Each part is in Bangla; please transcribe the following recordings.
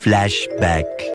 Flashback.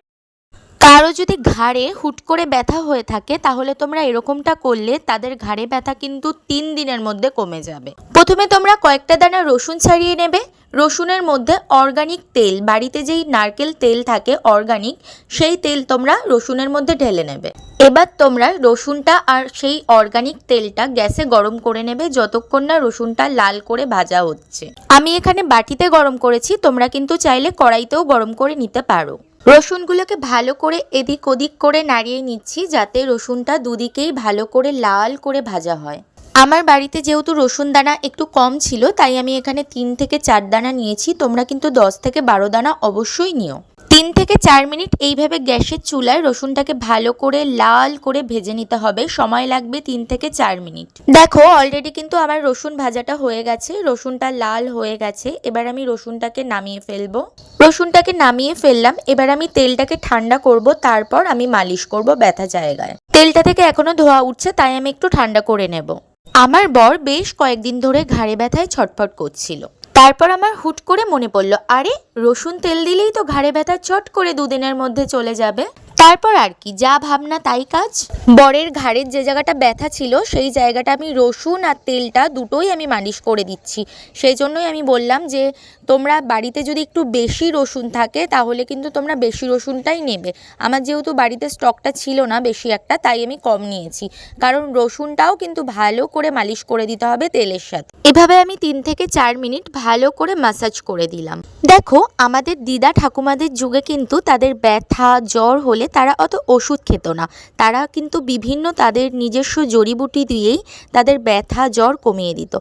কারও যদি ঘাড়ে হুট করে ব্যথা হয়ে থাকে, তাহলে তোমরা এরকমটা করলে তাদের ঘাড়ে ব্যথা কিন্তু তিন দিনের মধ্যে কমে যাবে। প্রথমে তোমরা কয়েকটা দানা রসুন ছাড়িয়ে নেবে। রসুনের মধ্যে অর্গানিক তেল, বাড়িতে যেই নারকেল তেল থাকে অর্গানিক সেই তেল তোমরা রসুনের মধ্যে ঢেলে নেবে। এবার তোমরা রসুনটা আর সেই অর্গানিক তেলটা গ্যাসে গরম করে নেবে, যতক্ষণ না রসুনটা লাল করে ভাজা হচ্ছে। আমি এখানে বাটিতে গরম করেছি, তোমরা কিন্তু চাইলে কড়াইতেও গরম করে নিতে পারো। রসুনগুলোকে ভালো করে এদিক ওদিক করে নাড়িয়ে নিচ্ছি যাতে রসুনটা দুদিকেই ভালো করে লাল করে ভাজা হয়। আমার বাড়িতে যেহেতু রসুন দানা একটু কম ছিল, তাই আমি এখানে তিন থেকে চার দানা নিয়েছি। তোমরা কিন্তু দশ থেকে বারো দানা অবশ্যই নিও। তিন থেকে চার মিনিট এইভাবে গ্যাসের চুলায় রসুনটাকে ভালো করে লাল করে ভেজে নিতে হবে। সময় লাগবে তিন থেকে চার মিনিট। দেখো অলরেডি কিন্তু আমার রসুন ভাজাটা হয়ে গেছে। রসুনটা লাল হয়ে গেছে। এবার আমি রসুনটাকে নামিয়ে ফেলব। রসুনটাকে নামিয়ে ফেললাম। এবার আমি তেলটাকে ঠান্ডা করব। তারপর আমি মালিশ করব ব্যথা জায়গায়। তেলটা থেকে এখনও ধোয়া উঠছে, তাই আমি একটু ঠান্ডা করে নেব। আমার বর বেশ কয়েকদিন ধরে ঘাড়ে ব্যথায় ছটফট করছিল। তারপর আমার হুট করে মনে পড়ল, আরে রসুন তেল দিলেই তো ঘাড়ে ব্যথা চট করে দুদিনের মধ্যে চলে যাবে। তারপর আর কি, যা ভাবনা তাই কাজ। বরের ঘাড়ের যে জায়গাটা ব্যথা ছিল, সেই জায়গাটা আমি রসুন আর তেলটা দুটোই আমি মালিশ করে দিচ্ছি। সেই জন্যই আমি বললাম যে, তোমরা বাড়িতে যদি একটু বেশি রসুন থাকে, তাহলে কিন্তু তোমরা বেশি রসুনটাই নেবে। আমার যেহেতু বাড়িতে স্টকটা ছিল না বেশি একটা, তাই আমি কম নিয়েছি। কারণ রসুনটাও কিন্তু ভালো করে মালিশ করে দিতে হবে তেলের সাথে। এভাবে আমি তিন থেকে চার মিনিট ভালো করে মাসাজ করে দিলাম। দেখো, আমাদের দিদা ঠাকুমাদের যুগে কিন্তু তাদের ব্যথা, জ্বর হলে তারা অত ওষুধ খেত না। তারা কিন্তু বিভিন্ন তাদের নিজস্ব জড়িবুটি দিয়েই তাদের ব্যথা, জ্বর কমিয়ে দিত।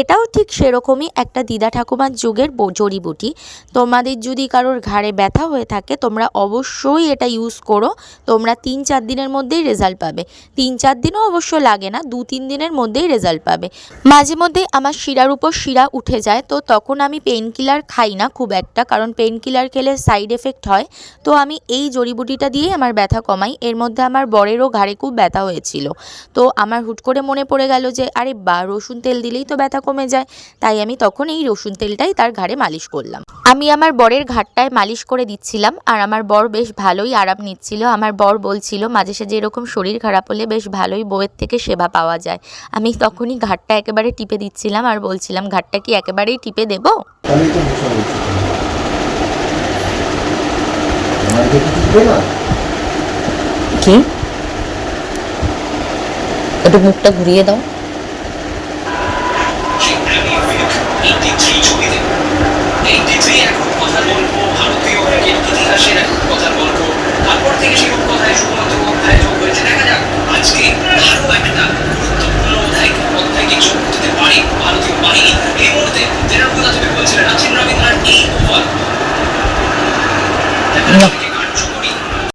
এটাও ঠিক সেরকমই একটা দিদা ঠাকুমার যুগের জড়িবুটি। তোমাদের যদি কারোর ঘাড়ে ব্যথা হয়ে থাকে, তোমরা অবশ্যই এটা ইউজ করো। তোমরা তিন চার দিনের মধ্যেই রেজাল্ট পাবে। তিন চার দিনও অবশ্য লাগে না, দু তিন দিনের মধ্যেই রেজাল্ট পাবে। মাঝে মধ্যেই আমার শিরার উপর শিরা উঠে যায়, তো তখন আমি পেন কিলার খাই না খুব একটা, কারণ পেন কিলার খেলে সাইড এফেক্ট হয়। তো আমি এই জড়িবুটিটা দিয়েই আমার ব্যথা কমাই, এর মধ্যে আমার বরেরও ঘাড়ে খুব ব্যথা হয়েছিল। তো আমার হুট করে মনে পড়ে গেল যে, আরে বা, রসুন তেল দিলেই তো ব্যথা কমে যায়। তাই আমি তখন এই রসুন তেলটাই তার ঘাড়ে মালিশ করলাম। আমি আমার বরের ঘাটটায় মালিশ করে দিচ্ছিলাম, আর আমার বর বেশ ভালোই আরাম নিচ্ছিল। আমার বর বলছিল, মাঝে সাঝে এরকম শরীর খারাপ হলে বেশ ভালোই বউয়ের থেকে সেবা পাওয়া যায়। আমি তখনই ঘাটটা একেবারে টিপে দিচ্ছিলাম, আর বলছিলাম, ঘাটটা কি একেবারেই টিপে দেবো? না? কি একটু মুখটা ঘুরিয়ে দাও Eighty-three ছবিতে eighty-three